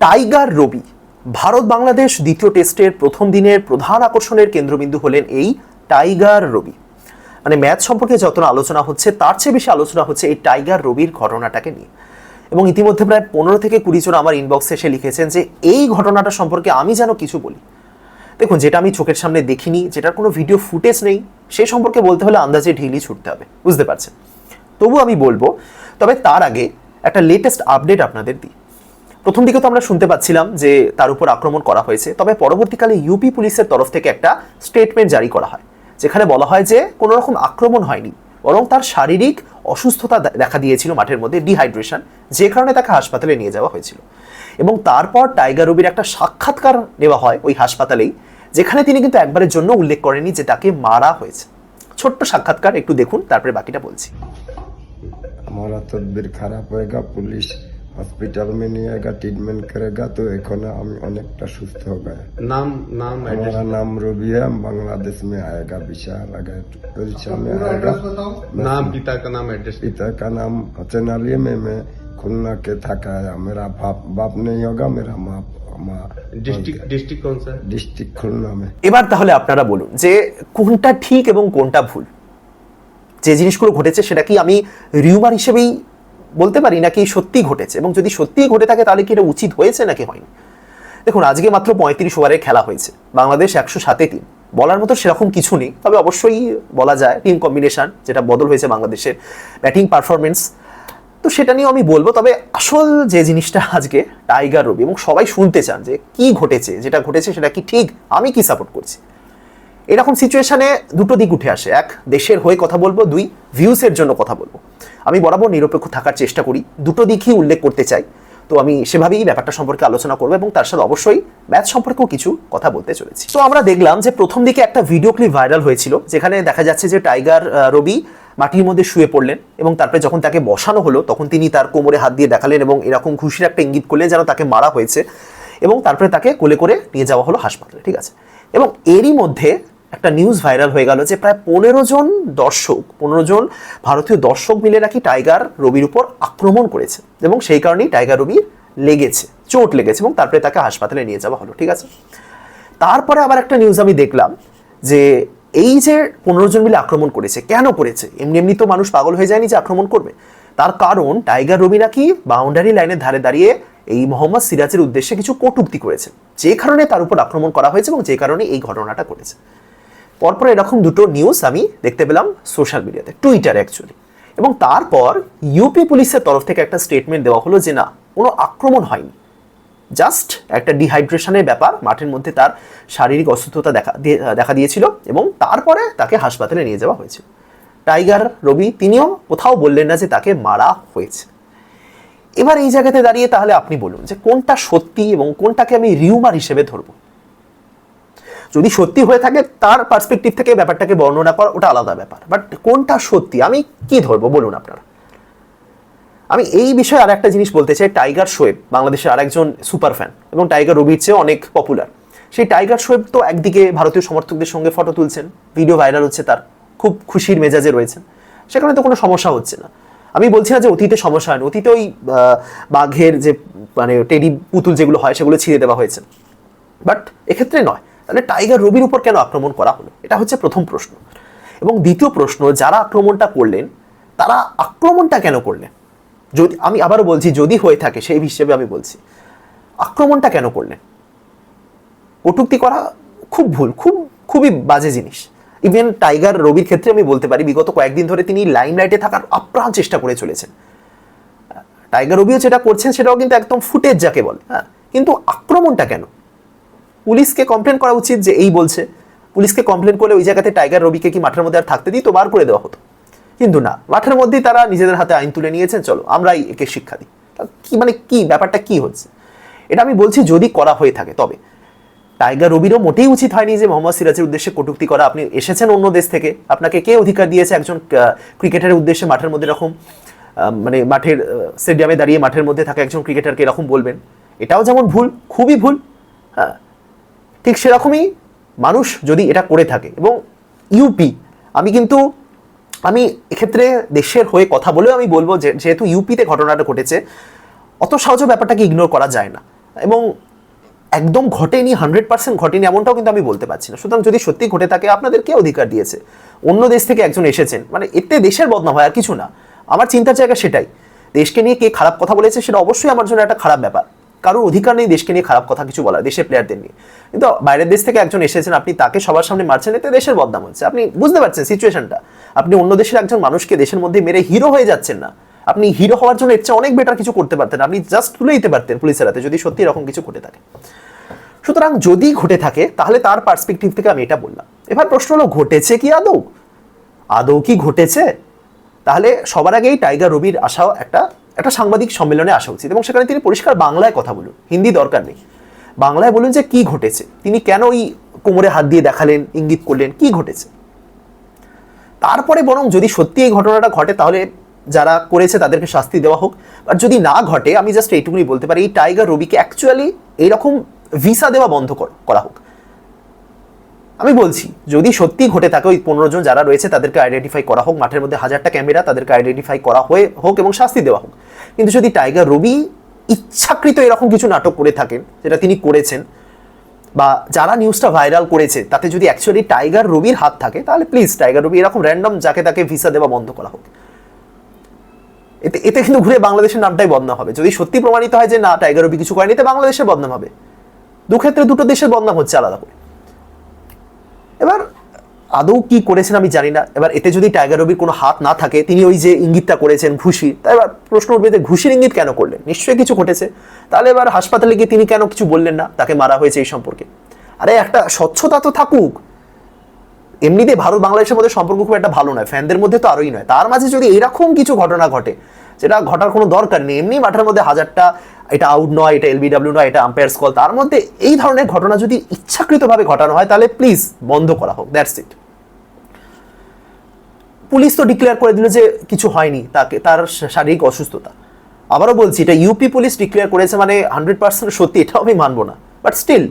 Tiger রবি ভারত বাংলাদেশ দ্বিতীয় টেস্টের প্রথম দিনের প্রধান আকর্ষণের কেন্দ্রবিন্দু হলেন এই টাইগার রবি। মানে ম্যাচ সম্পর্কে যত না আলোচনা হচ্ছে, তার চেয়ে বেশি আলোচনা হচ্ছে এই টাইগার রবির ঘটনাটাকে নিয়ে। এবং ইতিমধ্যে প্রায় পনেরো থেকে কুড়ি জন আমার ইনবক্সে এসে লিখেছেন যে, এই ঘটনাটা সম্পর্কে আমি যেন কিছু বলি। দেখুন, যেটা আমি চোখের সামনে দেখিনি, যেটার কোনো ভিডিও ফুটেজ নেই, সে সম্পর্কে বলতে হলে আন্দাজে ঢিলি ছুটতে হবে, বুঝতে পারছেন? তবু আমি বলব, তবে তার আগে একটা লেটেস্ট আপডেট আপনাদের দিই। প্রথম দিকে তো আমরা শুনতে পাচ্ছিলাম যে তার উপর আক্রমণ করা হয়েছে তবে পরবর্তীকালে ইউপি পুলিশের তরফ থেকে একটা স্টেটমেন্ট জারি করা হয় যেখানে বলা হয় যে কোনো রকম আক্রমণ হয়নি বরং তার শারীরিক অসুস্থতা দে- দেখা দিয়েছিল মাঠের মধ্যে ডিহাইড্রেশন যে কারণে তাকে হাসপাতালে নিয়ে যাওয়া হয়েছিল এবং তারপর টাইগার রবির একটা সাক্ষাৎকার নেওয়া হয় ওই হাসপাতালেই যেখানে তিনি কিন্তু একবারের জন্য উল্লেখ করেনি যে তাকে মারা হয়েছে ছোট্ট সাক্ষাৎকার একটু দেখুন তারপরে বাকিটা বলছি हमारा तदबीर खराब होएगा पुलिस हॉस्पिटल में नहीं आएगा ट्रीटमेंट करेगा तो এখন আমি অনেকটা সুস্থ हो गया नाम नाम एड्रेस हमारा नाम रूबी है हम बांग्लादेश में आएगा विशाल आएगा परीक्षा में आएगा नाम पिता का नाम एड्रेस पिता का नाम हसन अली में मैं खुलना के थका है मेरा बाप बाप नहीं होगा मेरा माँ माँ डिस्ट्रिक्ट डिस्ट्रिक्ट कौन सा है डिस्ट्रिक्ट खुलना में এবার তাহলে আপনারা বলুন যে কোনটা ঠিক এবং কোনটা ভুল যে জিনিসগুলো ঘটেছে সেটা কি আমি রিউমার হিসেবেই বলতে পারি নাকি সত্যি ঘটেছে? এবং যদি সত্যিই ঘটে থাকে, তাহলে কি এটা উচিত হয়েছে নাকি হয়নি? দেখুন, আজকে মাত্র পঁয়ত্রিশ ওভারের খেলা হয়েছে। বাংলাদেশ একশো সাতে তিন। বলার মতো সেরকম কিছু নেই। তবে অবশ্যই বলা যায় টিম কম্বিনেশন যেটা বদল হয়েছে বাংলাদেশের ব্যাটিং পারফরমেন্স তো সেটা নিয়েও আমি বলব। তবে আসল যে জিনিসটা আজকে টাইগার রবি এবং সবাই শুনতে চান যে কি ঘটেছে, যেটা ঘটেছে সেটা কি ঠিক, আমি কি সাপোর্ট করছি? এরকম সিচুয়েশানে দুটো দিক উঠে আসে। এক, দেশের হয়ে কথা বলব। দুই ভিউসের জন্য কথা বলব। আমি বরাবর নিরপেক্ষ থাকার চেষ্টা করি, দুটো দিকই উল্লেখ করতে চাই। তো আমি সেভাবেই ব্যাপারটা সম্পর্কে আলোচনা করব এবং তার সাথে অবশ্যই ম্যাচ সম্পর্কেও কিছু কথা বলতে চলেছি। তো আমরা দেখলাম যে প্রথম দিকে একটা ভিডিও ক্লিপ ভাইরাল হয়েছিল, যেখানে দেখা যাচ্ছে যে টাইগার রবি মাটির মধ্যে শুয়ে পড়লেন এবং তারপরে যখন তাকে বসানো হলো, তখন তিনি তার কোমরে হাত দিয়ে দেখালেন এবং এরকম খুশির একটা ইঙ্গিত করলেন যেন তাকে মারা হয়েছে এবং তারপরে তাকে কোলে করে নিয়ে যাওয়া হলো হাসপাতালে, ঠিক আছে? এবং এরই মধ্যে একটা নিউজ ভাইরাল হয়ে গেল যে প্রায় পনেরো জন দর্শক, পনেরো জন ভারতীয় দর্শক মিলে নাকি টাইগার রবির উপর আক্রমণ করেছে এবং সেই কারণেই টাইগার রবি লেগেছে, চোট লেগেছে এবং তারপরে তাকে হাসপাতালে নিয়ে যাওয়া হলো, ঠিক আছে? তারপরে আবার একটা নিউজ আমি দেখলাম যে এই যে পনেরো জন মিলে আক্রমণ করেছে, কেন করেছে? এমনি এমনি তো মানুষ পাগল হয়ে যায়নি যে আক্রমণ করবে। তার কারণ টাইগার রবি নাকি বাউন্ডারি লাইনের ধারে দাঁড়িয়ে এই মোহাম্মদ সিরাজের উদ্দেশ্যে কিছু কটুক্তি করেছে, যে কারণে তার উপর আক্রমণ করা হয়েছে এবং যে কারণে এই ঘটনাটা করেছে পরপর এরকম দুটো নিউজ আমি দেখতে পেলাম সোশ্যাল মিডিয়াতে টুইটারে অ্যাকচুয়ালি এবং তারপর ইউপি পুলিশের তরফ থেকে একটা স্টেটমেন্ট দেওয়া হলো যে না, কোনো আক্রমণ হয়নি। জাস্ট একটা ডিহাইড্রেশনের ব্যাপার, মাঠের মধ্যে তার শারীরিক অসুস্থতা দেখা দেখা দিয়েছিল এবং তারপরে তাকে হাসপাতালে নিয়ে যাওয়া হয়েছিল টাইগার রবি তিনিও কোথাও বললেন না যে তাকে মারা হয়েছে। এবার এই জায়গাতে দাঁড়িয়ে তাহলে আপনি বলুন যে কোনটা সত্যি এবং কোনটাকে আমি রিউমার হিসেবে ধরবো? যদি সত্যি হয়ে থাকে, তার পার্সপেক্টিভ থেকে ব্যাপারটাকে বর্ণনা করা ওটা আলাদা ব্যাপার। বাট কোনটা সত্যি, আমি কি ধরবো বলুন আপনারা। আমি এই বিষয়ে আর একটা জিনিস বলতে চাই টাইগার শোয়েব বাংলাদেশের আরেকজন সুপার ফ্যান এবং টাইগার রবির চেয়ে অনেক পপুলার সেই টাইগার শোয়েব তো একদিকে ভারতীয় সমর্থকদের সঙ্গে ফটো তুলছেন ভিডিও ভাইরাল হচ্ছে তার, খুব খুশির মেজাজে রয়েছেন। সেখানে তো কোনো সমস্যা হচ্ছে না। আমি বলছি না যে অতীতে সমস্যা হয়নি, অতীতে ওই বাঘের যে মানে টেডি পুতুল যেগুলো হয়, সেগুলো ছিঁড়ে দেওয়া হয়েছে। বাট এক্ষেত্রে নয়। তাহলে টাইগার রবির উপর কেন আক্রমণ করা হলো? এটা হচ্ছে প্রথম প্রশ্ন। এবং দ্বিতীয় প্রশ্ন, যারা আক্রমণটা করলেন, তারা আক্রমণটা কেন করলেন? যদি, আমি আবারও বলছি, যদি হয়ে থাকে, সেই হিসেবে আমি বলছি, আক্রমণটা কেন করলেন? কটুক্তি করা খুব ভুল, খুব, খুবই বাজে জিনিস। ইভেন টাইগার রবির ক্ষেত্রে আমি বলতে পারি, বিগত কয়েকদিন ধরে তিনি লাইমলাইটে থাকার আপ্রাণ চেষ্টা করে চলেছেন। টাইগার রবিও যেটা করছেন, সেটাও কিন্তু একদম ফুটেজ যাকে বলে হ্যাঁ? কিন্তু আক্রমণটা কেন? পুলিশকে কমপ্লেন করা উচিত যে এই বলছে। পুলিশকে কমপ্লেন করলে ওই জায়গাতে টাইগার রবিকে কি মাঠের মধ্যে আর থাকতে দিই তো বার করে দেওয়া হতো। কিন্তু না, মাঠের মধ্যেই তারা নিজেদের হাতে আইন তুলে নিয়েছেন। চলো, আমরাই একে শিক্ষা দিই। কি মানে কি? ব্যাপারটা কি হচ্ছে? এটা আমি বলছি যদি করা হয়ে থাকে, তবে টাইগার রবিরও মোটেই উচিত হয়নি যে মোহাম্মদ সিরাজের উদ্দেশ্যে কটূক্তি করা। আপনি এসেছেন অন্য দেশ থেকে। আপনাকে কে অধিকার দিয়েছে? একজন ক্রিকেটারের উদ্দেশ্যে মাঠের মধ্যে এরকম মানে মাঠের স্টেডিয়ামে দাঁড়িয়ে মাঠের মধ্যে থাকা একজন ক্রিকেটারকে এরকম বলবেন? এটাও যেমন ভুল, খুবই ভুল। হ্যাঁ ঠিক সেরকমই মানুষ যদি এটা করে থাকে এবং ইউপি আমি কিন্তু, আমি এক্ষেত্রে দেশের হয়ে কথা বলেও আমি বলব যে, যেহেতু ইউপিতে ঘটনাটা ঘটেছে, অত সহজ ব্যাপারটাকে ইগনোর করা যায় না। এবং একদম ঘটেনি হান্ড্রেড পার্সেন্ট ঘটেনি এমনটাও কিন্তু আমি বলতে পারছি না। সুতরাং যদি সত্যি ঘটে থাকে, আপনাদের কে অধিকার দিয়েছে? অন্য দেশ থেকে একজন এসেছেন মানে এতে দেশের বদনাম হয় আর কিছু না। আমার চিন্তার জায়গা সেটাই। দেশকে নিয়ে কে খারাপ কথা বলেছে, সেটা অবশ্যই আমার জন্য একটা খারাপ ব্যাপার। কারোর অধিকার নেই দেশকে নিয়ে খারাপ কথা কিছু বলার, দেশের প্লেয়ারদের নিয়ে। কিন্তু বাইরের দেশ থেকে একজন এসেছেন, আপনি তাকে সবার সামনে মারছেন, এতে দেশের বদনাম হচ্ছে। আপনি বুঝতে পারছেন সিচুয়েশনটা আপনি অন্য দেশের একজন মানুষকে দেশের মধ্যে মেরে হিরো হয়ে যাচ্ছেন না। আপনি হিরো হওয়ার জন্য এর চেয়ে অনেক বেটার কিছু করতে পারতেন। আপনি জাস্ট তুলে দিতে পারতেন পুলিশের হাতে, যদি সত্যি এরকম কিছু ঘটে থাকে। সুতরাং যদি ঘটে থাকে, তাহলে তার পার্সপেক্টিভ থেকে আমি এটা বললাম। এবার প্রশ্ন হলো, ঘটেছে কি আদৌ? আদৌ কি ঘটেছে? তাহলে সবার আগেই টাইগার রবির আসাও একটা একটা সাংবাদিক সম্মেলনে আসা উচিত এবং সেখানে তিনি পরিষ্কার বাংলায় কথা বলুন, হিন্দি দরকার নেই। বাংলায় বলুন যে কি ঘটেছে, তিনি কেন ওই কোমরে হাত দিয়ে দেখালেন, ইঙ্গিত করলেন, কি ঘটেছে? তারপরে বরং যদি সত্যি এই ঘটনাটা ঘটে, তাহলে যারা করেছে তাদেরকে শাস্তি দেওয়া হোক। আর যদি না ঘটে, আমি জাস্ট এইটুকুনি বলতে পারি, এই টাইগার রবিকে অ্যাকচুয়ালি এইরকম ভিসা দেওয়া বন্ধ করা হোক। আমি বলছি, যদি সত্যি ঘটে থাকে ওই পনেরো জন যারা রয়েছে, তাদেরকে আইডেন্টিফাই করা হোক, মাঠের মধ্যে হাজারটা ক্যামেরা, তাদেরকে আইডেন্টিফাই করা হয়ে হোক এবং শাস্তি দেওয়া হোক। কিন্তু যদি টাইগার রবি ইচ্ছাকৃত এরকম কিছু নাটক করে থাকেন, যেটা তিনি করেছেন, বা যারা নিউজটা ভাইরাল করেছে, তাতে যদি অ্যাকচুয়ালি টাইগার রবির হাত থাকে, তাহলে প্লিজ টাইগার রবি এরকম র্যান্ডম যাকে তাকে ভিসা দেওয়া বন্ধ করা হোক। এতে এতে কিন্তু ঘুরে বাংলাদেশের নামটাই বদনাম হবে। যদি সত্যি প্রমাণিত হয় যে না, টাইগার রবি কিছু করেনি এতে বাংলাদেশের বদনাম হবে। দু ক্ষেত্রে দুটো দেশের বদনাম হচ্ছে আলাদা করে। এবার আদৌ কি করেছেন আমি জানি না। এবার এতে যদি টাইগার রবির কোনো হাত না থাকে, তিনি ওই যে ইঙ্গিতটা করেছেন ঘুষি তাই এবার প্রশ্ন উঠবে যে ঘুষির ইঙ্গিত কেন করলেন? নিশ্চয়ই কিছু ঘটেছে। তাহলে এবার হাসপাতালে গিয়ে তিনি কেন কিছু বললেন না? তাকে মারা হয়েছে এই সম্পর্কে। আরে, একটা স্বচ্ছতা তো থাকুক। এমনিতে ভারত বাংলাদেশের মধ্যে সম্পর্ক খুব একটা ভালো নয়। ফ্যানদের মধ্যে তো আরোই নয়। তার মাঝে যদি এরকম কিছু ঘটনা ঘটে যেটা ঘটার কোনো দরকার নেই। এমনি মাঠের মধ্যে হাজারটা, এটা আউট নয়, এটা এলবিডাব্লিউ নয়, এটা আম্পায়ার্স কল তার মধ্যে এই ধরনের ঘটনা যদি ইচ্ছাকৃতভাবে ঘটানো হয়, তাহলে প্লিজ বন্ধ করা হোক দ্যাটস ইট পুলিশ তো ডিক্লেয়ার করে দিল যে কিছু হয়নি, তাকে, তার শারীরিক অসুস্থতা। আবারও বলছি, এটা ইউপি পুলিশ ডিক্লেয়ার করেছে মানে হান্ড্রেড পার্সেন্ট সত্যি, এটাও আমি মানবো না। বাট স্টিল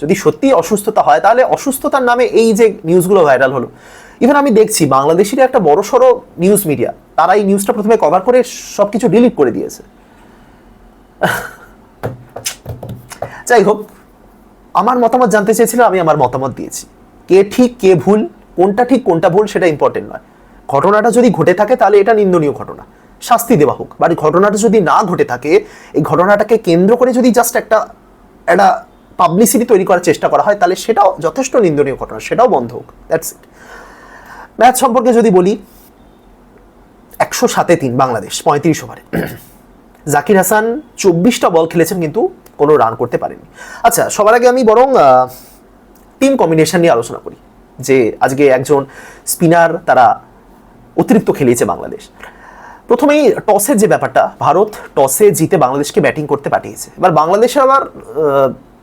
যদি সত্যি অসুস্থতা হয়, তাহলে অসুস্থতার নামে এই যে নিউজগুলো ভাইরাল হলো ইভেন আমি দেখছি বাংলাদেশের একটা বড় সড়ো নিউজ মিডিয়া তারা এই নিউজটা প্রথমে কভার করে সব কিছু ডিলিট করে দিয়েছে। যাই হোক, আমার মতামত জানতে চেয়েছিল, আমি আমার মতামত দিয়েছি। কে ঠিক, কে ভুল, কোনটা ঠিক, কোনটা ভুল, সেটা ইম্পর্টেন্ট নয়। ঘটনাটা যদি ঘটে থাকে, তাহলে এটা নিন্দনীয় ঘটনা। শাস্তি দেওয়া হোক। বাট ঘটনাটা যদি না ঘটে থাকে, এই ঘটনাটাকে কেন্দ্র করে যদি জাস্ট একটা একটা পাবলিসিটি তৈরি করার চেষ্টা করা হয়, তাহলে সেটাও যথেষ্ট নিন্দনীয় ঘটনা, সেটাও বন্ধ হোক। দ্যাটস ইট ম্যাচ সম্পর্কে যদি বলি, একশো সাতে তিন বাংলাদেশ, পঁয়ত্রিশ ওভারে জাকির হাসান চব্বিশটা বল খেলেছেন কিন্তু কোনো রান করতে পারেনি আচ্ছা সবার আগে আমি বরং টিম কম্বিনেশন নিয়ে আলোচনা করি, যে আজকে একজন স্পিনার তারা অতিরিক্ত খেলিয়েছে বাংলাদেশ। প্রথমেই টসের যে ব্যাপারটা, ভারত টসে জিতে বাংলাদেশকে ব্যাটিং করতে পাঠিয়েছে। এবার বাংলাদেশে আবার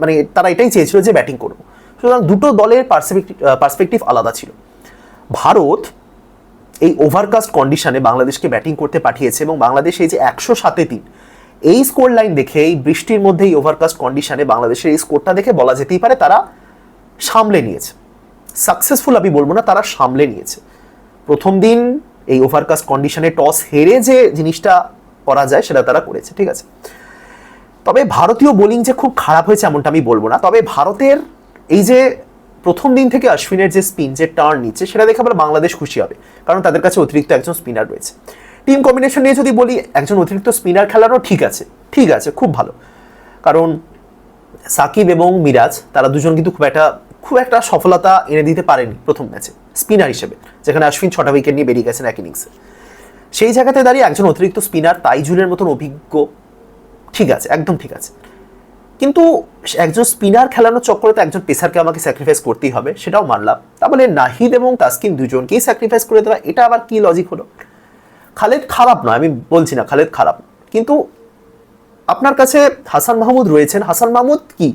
মানে তারা এটাই চেয়েছিল যে ব্যাটিং করব। সুতরাং দুটো দলের পার্সপেক্টিভ পার্সপেক্টিভ আলাদা ছিল। ভারত এই ওভারকাস্ট কন্ডিশনে বাংলাদেশকে ব্যাটিং করতে পাঠিয়েছে এবং বাংলাদেশ এই যে একশো সাতে তিন, এই স্কোর লাইন দেখে, এই বৃষ্টির মধ্যে এই ওভারকাস্ট কন্ডিশনে বাংলাদেশের এই স্কোরটা দেখে বলা যেতেই পারে তারা সামলে নিয়েছে। সাকসেসফুল আমি বলব না, তারা সামলে নিয়েছে। প্রথম দিন এই ওভারকাস্ট কন্ডিশনে টস হেরে যে জিনিসটা করা যায় সেটা তারা করেছে, ঠিক আছে? তবে ভারতীয় বোলিং যে খুব খারাপ হয়েছে এমনটা আমি বলব না। তবে ভারতের এই যে প্রথম দিন থেকে অশ্বিনের যে স্পিন যে টার্ন নিচ্ছে, সেটা দেখে আবার বাংলাদেশ খুশি হবে, কারণ তাদের কাছে অতিরিক্ত একজন স্পিনার রয়েছে। টিম কম্বিনেশন নিয়ে যদি বলি, একজন অতিরিক্ত স্পিনার খেলারও ঠিক আছে ঠিক আছে, খুব ভালো। কারণ সাকিব এবং মিরাজ, তারা দুজন কিন্তু খুব একটা খুব একটা সফলতা এনে দিতে পারেনি প্রথম ম্যাচে স্পিনার হিসেবে, যেখানে অশ্বিন ছটা উইকেট নিয়ে বেরিয়ে গেছেন এক ইনিংসে সেই জায়গাতে দাঁড়িয়ে একজন অতিরিক্ত স্পিনার তাইজুলের মতন অভিজ্ঞ, ঠিক আছে, একদম ঠিক আছে। কিন্তু একজন স্পিনার খেলানোর চক্করে তো একজন পেসারকে আমাকে স্যাক্রিফাইস করতেই হবে, সেটাও মানলাম। তাহলে নাহিদ এবং তাসকিন দুজনকেই স্যাক্রিফাইস করে দেওয়া, এটা আবার কি লজিক হলো? খালেদ খারাপ নয়, আমি বলছি না খালেদ খারাপ। কিন্তু আপনার কাছে হাসান মাহমুদ রয়েছেন, হাসান মাহমুদ কি?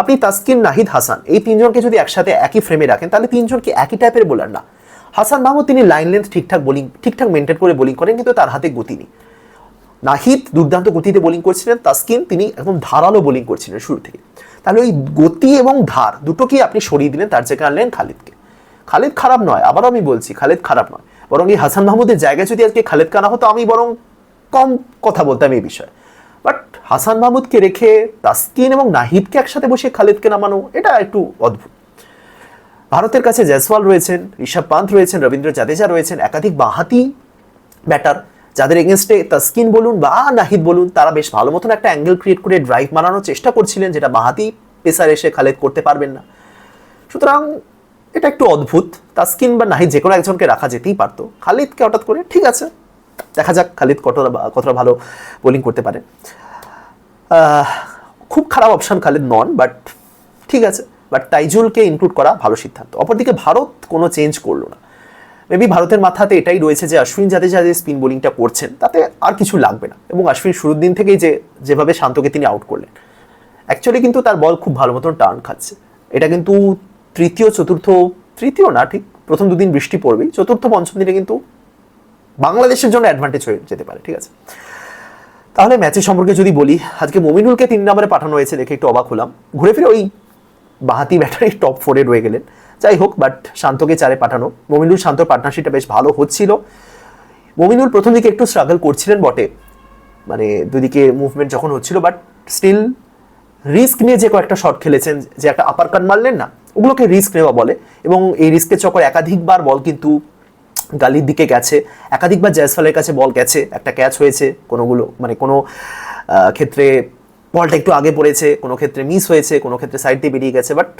আপনি তাসকিন, নাহিদ, হাসান, এই তিনজনকে যদি একসাথে একই ফ্রেমে রাখেন, তাহলে তিনজনকে একই টাইপের বোলার না। হাসান মাহমুদ তিনি লাইন লেন্থ ঠিকঠাক বোলিং ঠিকঠাক মেনটেন করে বোলিং করেন, কিন্তু তার হাতে গতি নেই। নাহিদ দুর্দান্ত গতিতে বোলিং করছিলেন, তাসকিন তিনি একদম ধারালো বোলিং করছিলেন শুরু থেকে। তাহলে ওই গতি এবং ধার দুটোকেই আপনি সরিয়ে দিলেন, তার জায়গায় আনলেন খালিদকে। খালিদ খারাপ নয়, আবারও আমি বলছি, খালিদ খারাপ নয়। বরং এই হাসান মাহমুদের জায়গায় যদি আজকে খালেদ কানা হতো, আমি বরং কম কথা বলতাম এই বিষয়ে। বাট হাসান মাহমুদকে রেখে তাসকিন এবং নাহিদকে একসাথে বসে খালিদকে নামানো, এটা একটু অদ্ভুত। ভারতের কাছে জয়সওয়াল রয়েছেন, ঋষভ পান্ত রয়েছেন, রবীন্দ্র জাদেজা রয়েছেন, একাধিক বাহাতি ব্যাটার। যাদের এগেনস্টে তাসকিন বলুন বা নাহিদ বলুন, তারা বেশ ভালো মতন একটা অ্যাঙ্গেল ক্রিয়েট করে ড্রাইভ মারানোর চেষ্টা করছিলেন, যেটা বাহাতি পেসার এসে খালেদ করতে পারবেন না। সুতরাং এটা একটু অদ্ভুত। তাসকিন বা নাহিদ যে কোনো একজনকে রাখা যেতেই পারতো। খালিদকে হঠাৎ করে, ঠিক আছে, দেখা যাক খালিদ কতটা কতটা ভালো বোলিং করতে পারে। খুব খারাপ অপশান খালিদ নন বাট ঠিক আছে। বাট তাইজুলকে ইনক্লুড করা ভালো সিদ্ধান্ত। অপরদিকে ভারত কোনো চেঞ্জ করল না। মেবি ভারতের মাথাতে এটাই রয়েছে যে অশ্বিন জাদেজা যে স্পিন বোলিংটা করছেন, তাতে আর কিছু লাগবে না। এবং অশ্বিন শুরুর দিন থেকেই যে, যেভাবে শান্তকে তিনি আউট করলেন অ্যাকচুয়ালি কিন্তু তার বল খুব ভালো মতন টার্ন খাচ্ছে। এটা কিন্তু তৃতীয়, চতুর্থ, তৃতীয় না, ঠিক প্রথম দুদিন বৃষ্টি পড়বেই, চতুর্থ, পঞ্চম দিনে কিন্তু বাংলাদেশের জন্য অ্যাডভান্টেজ হয়ে যেতে পারে, ঠিক আছে? তাহলে ম্যাচের সম্পর্কে যদি বলি, আজকে মমিনুলকে তিন নম্বরে পাঠানো হয়েছে দেখে একটু অবাক হলাম। ঘুরে ফিরে ওই বাহাতি ব্যাটারি টপ ফোরে রয়ে গেলেন। যাই হোক বাট শান্তকে চারে পাঠানো। মমিনুল শান্ত পার্টনারশিপটা বেশ ভালো হচ্ছিল। মমিনুল প্রথম দিকে একটু স্ট্রাগল করছিলেন বটে। মানে দুদিকে মুভমেন্ট যখন হচ্ছিল বাট স্টিল রিস্ক নিয়ে যে কয়েকটা শট খেলেছেন, যে একটা আপার কান মারলেন না, ওগুলোকে রিস্ক নেওয়া বলে। এবং এই রিস্কের চক্কর একাধিকবার বল কিন্তু গালির দিকে গেছে। একাধিকবার জয়সওয়ালের কাছে বল গেছে। একটা ক্যাচ হয়েছে, কোনোগুলো মানে কোনো ক্ষেত্রে বলটা একটু আগে পড়েছে, কোনো ক্ষেত্রে মিস হয়েছে, কোনো ক্ষেত্রে সাইড দিয়ে বেরিয়ে গেছে বাট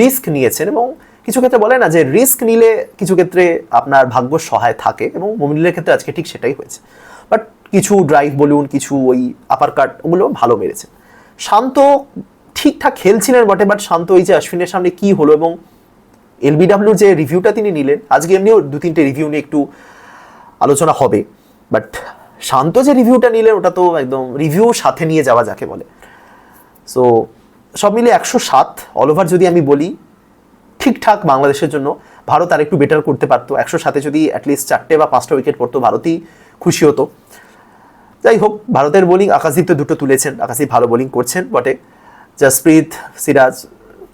রিস্ক নিয়েছেন এবং কিছু ক্ষেত্রে বলে না যে রিস্ক নিলে কিছু ক্ষেত্রে আপনার ভাগ্য সহায় থাকে এবং মোমিনুলের ক্ষেত্রে আজকে ঠিক সেটাই হয়েছে। বাট কিছু ড্রাইভ বলুন, কিছু ওই আপার কাট ওগুলো ভালো মেরেছে। শান্ত ঠিকঠাক খেলছিলেন বটে বাট শান্ত ওই যে অশ্বিনের সামনে কি হলো এবং এলবিডাব্লিউর যে রিভিউটা তিনি নিলেন, আজকে এমনিও দু তিনটে রিভিউ নিয়ে একটু আলোচনা হবে। বাট শান্ত যে রিভিউটা নিলেন, ওটা তো একদম রিভিউ সাথে নিয়ে যাওয়া যাকে বলে। সো সব মিলে একশো সাত অল ওভার যদি আমি বলি ঠিকঠাক বাংলাদেশের জন্য ভারত আর একটু বেটার করতে পারতো। একশো সাথে যদি অ্যাটলিস্ট চারটে বা পাঁচটা উইকেট পড়তো, ভারতই খুশি হতো। যাই হোক, ভারতের বোলিং আকাশদীপ তো দুটো তুলেছেন, আকাশদীপ ভালো বোলিং করছেন বটে জাসপ্রীত সিরাজ,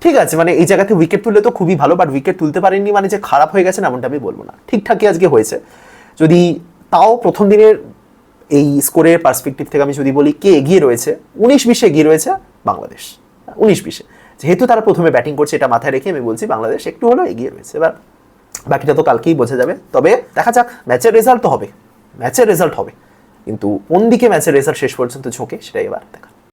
ঠিক আছে মানে এই জায়গাতে উইকেট তুললে তো খুবই ভালো বাট উইকেট তুলতে পারেননি মানে যে খারাপ হয়ে গেছেন এমনটা আমি বলব না। ঠিকঠাকই আজকে হয়েছে। যদি তাও প্রথম দিনের এই স্কোরের পার্সপেক্টিভ থেকে আমি যদি বলি কে এগিয়ে রয়েছে, উনিশ বিশে এগিয়ে রয়েছে বাংলাদেশ। উনিশ বিশে। যেহেতু তারা প্রথমে ব্যাটিং করছে, এটা মাথায় রেখে আমি বলছি বাংলাদেশ একটু হলেও এগিয়ে রয়েছে। এবার বাকিটা তো কালকেই বোঝা যাবে। তবে দেখা যাক, ম্যাচের রেজাল্ট তো হবে। ম্যাচের রেজাল্ট হবে। কিন্তু কোন দিকে ম্যাচের রেজাল্ট শেষ পর্যন্ত ঝোঁকে, সেটাই এবার দেখা